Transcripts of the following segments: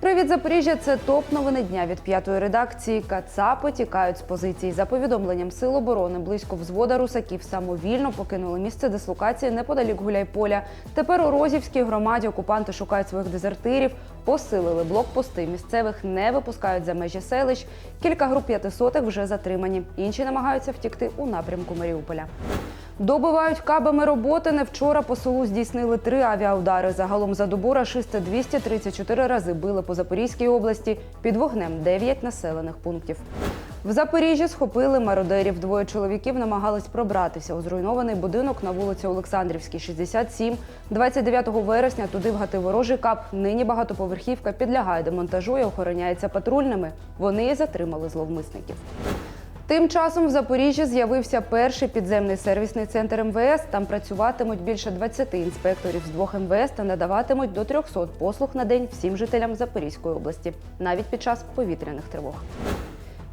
Привіт, Запоріжжя! Це топ новини дня від п'ятої редакції. Кацапи тікають з позицій. За повідомленням Сил оборони близько взвода русаків самовільно покинули місце дислокації неподалік Гуляйполя. Тепер у Розівській громаді окупанти шукають своїх дезертирів, посилили блокпости. Місцевих не випускають за межі селищ. Кілька груп п'ятисотих вже затримані. Інші намагаються втікти у напрямку Маріуполя. Добивають кабами роботи. Не вчора по селу здійснили три авіаудари. Загалом за добу рашисти 234 рази били по Запорізькій області. Під вогнем 9 населених пунктів. В Запоріжжі схопили мародерів. Двоє чоловіків намагались пробратися у зруйнований будинок на вулиці Олександрівській, 67. 29 вересня туди вгатив ворожий кап. Нині багатоповерхівка підлягає демонтажу і охороняється патрульними. Вони затримали зловмисників. Тим часом в Запоріжжі з'явився перший підземний сервісний центр МВС. Там працюватимуть більше 20 інспекторів з двох МВС та надаватимуть до 300 послуг на день всім жителям Запорізької області, навіть під час повітряних тривог.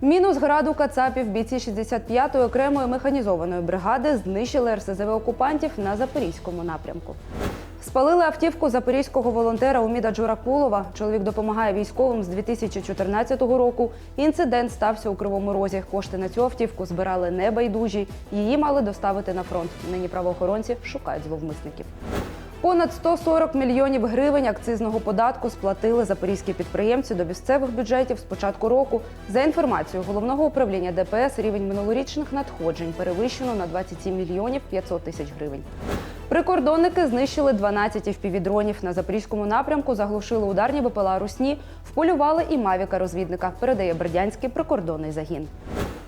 Мінус граду Кацапів бійці 65-ї окремої механізованої бригади знищили РСЗВ окупантів на запорізькому напрямку. Спалили автівку запорізького волонтера Уміда Джуракулова. Чоловік допомагає військовим з 2014 року. Інцидент стався у Кривому Розі. Кошти на цю автівку збирали небайдужі. Її мали доставити на фронт. Нині правоохоронці шукають зловмисників. Понад 140 мільйонів гривень акцизного податку сплатили запорізькі підприємці до місцевих бюджетів з початку року. За інформацією головного управління ДПС, рівень минулорічних надходжень перевищено на 27 мільйонів 500 тисяч гривень. Прикордонники знищили 12 впівдронів на запорізькому напрямку, заглушили ударні БПЛА Русні, вполювали і мавіка розвідника. Передає Бердянський прикордонний загін.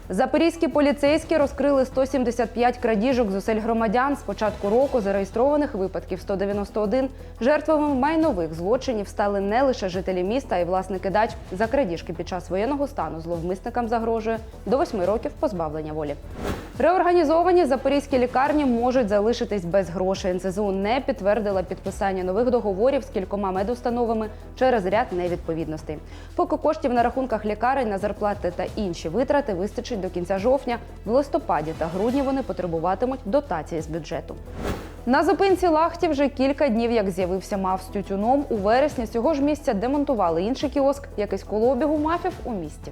Запорізькі поліцейські розкрили 175 крадіжок з осель громадян. З початку року зареєстрованих випадків 191. Жертвами майнових злочинів стали не лише жителі міста, й власники дач. За крадіжки під час воєнного стану зловмисникам загрожує до 8 років позбавлення волі. Реорганізовані запорізькі лікарні можуть залишитись без грошей. НСЗУ не підтвердила підписання нових договорів з кількома медустановами через ряд невідповідностей. Поки коштів на рахунках лікарень на зарплати та інші витрати вистачить до кінця жовтня, в листопаді та грудні вони потребуватимуть дотації з бюджету. На зупинці Лахті вже кілька днів, як з'явився мав з тютюном. У вересні цього ж місця демонтували інший кіоск, якийсь колообігу мафів у місті.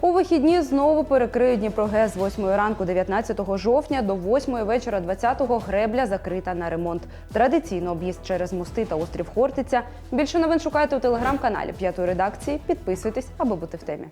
У вихідні знову перекриють Дніпрогез з 8 ранку 19 жовтня до 8 вечора 20-го гребля закрита на ремонт. Традиційно об'їзд через мости та острів Хортиця. Більше новин шукайте у телеграм-каналі п'ятої редакції. Підписуйтесь, аби бути в темі.